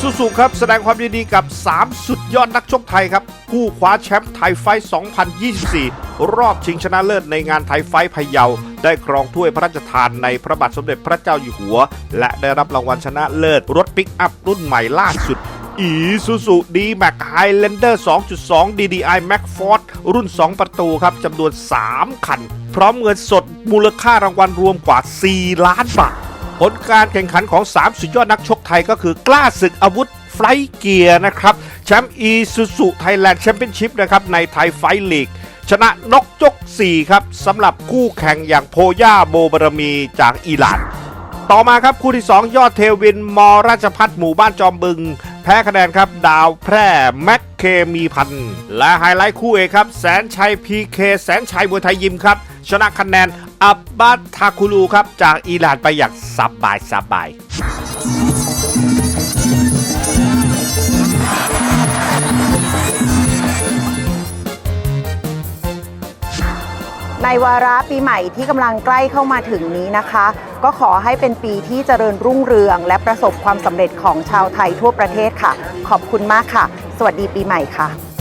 ซูซูครับ แสดงความยินดีกับ 3 สุดยอดนักชกไทยครับ ผู้คว้าแชมป์ไทยไฟท์2024 รอบชิงชนะเลิศในงานไทยไฟท์พะเยา ได้ครองถ้วยพระราชทานในพระบาทสมเด็จพระเจ้าอยู่หัว และได้รับรางวัลชนะเลิศรถปิกอัพรุ่นใหม่ล่าสุดอีซูซูดีแม็กไฮแลนเดอร์2.2 DDI Max Force รุ่น 2 ประตูครับจำนวน 3 คัน พร้อมเงินสดมูลค่ารางวัลรวมกว่า 4 ล้านบาท ผลการแข่งขันของ 3 สุดยอดนักชกไทยก็คือกล้าศึกอาวุธไฟเกียร์นะครับแชมป์อีซูซูไทยแลนด์แชมเปี้ยนชิพนะครับในไทยไฟลีก ชนะนกจก4 ครับสำหรับคู่แข่งอย่างโพย่าโบบารมีจากอิหร่าน ต่อมาครับคู่ที่ 2 ยอดเทวินมราชพัฒน์หมู่บ้านจอมบึง แพ้คะแนนครับ ดาวแพร่ แม็กเคมีพัน และไฮไลท์คู่เอกครับ แสนชัยพีเคแสนชัยมวยไทยยิมครับ ชนะคะแนนอับบัตทาคูลูครับ จากอิหร่านไปอย่างสบายสบายในวาระปีใหม่ที่กำลังใกล้เข้ามาถึงนี้นะคะ ก็ขอให้เป็นปีที่เจริญรุ่งเรือง และประสบความสำเร็จของชาวไทยทั่วประเทศค่ะ ขอบคุณมากค่ะ สวัสดีปีใหม่ค่ะ